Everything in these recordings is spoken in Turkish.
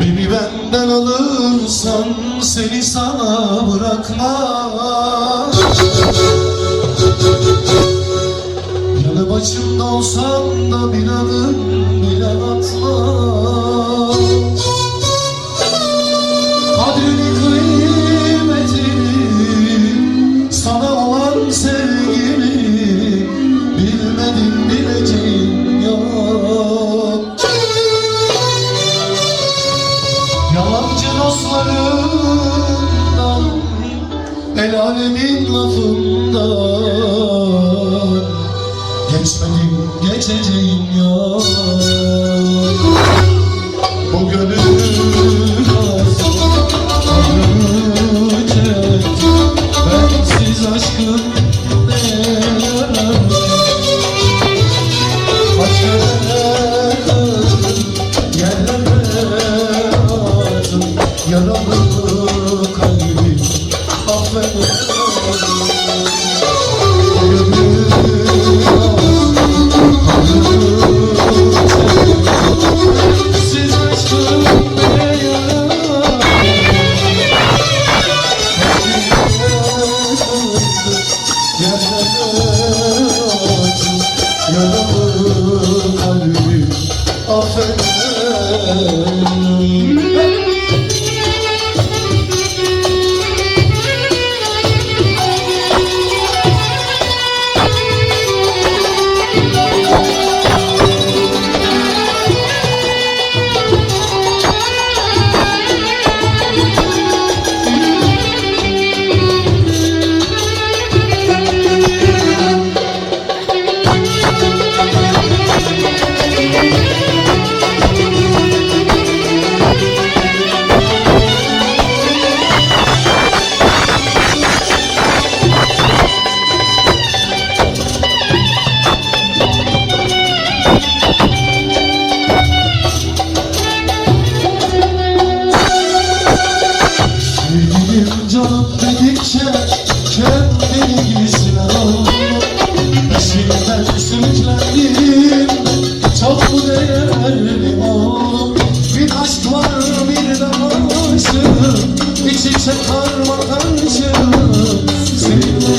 Beni benden alırsan seni sana bırakmam. Yanı başımda olsan da bir El alemin lafından. Geçmedim geçeceğim yok. Bu gönül Tanrı çekti Bensiz aşkın ne yarar Yeah.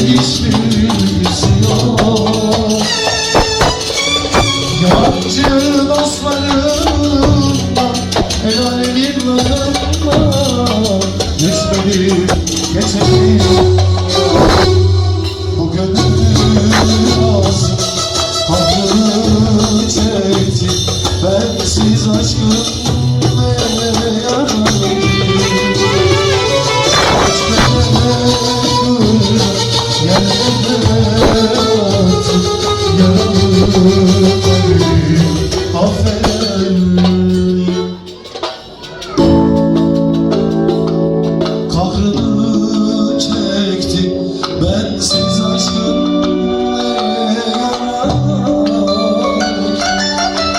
Seninle hiçbir ilgisi yok Yalancı dostlarımdan El alemin lafından Geçmedi, geçemedi Bu gönül ağzı Kahrını çekti Bensiz yarar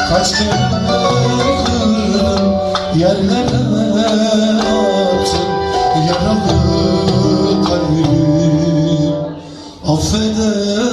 Kaç kere kırdım Yerlere the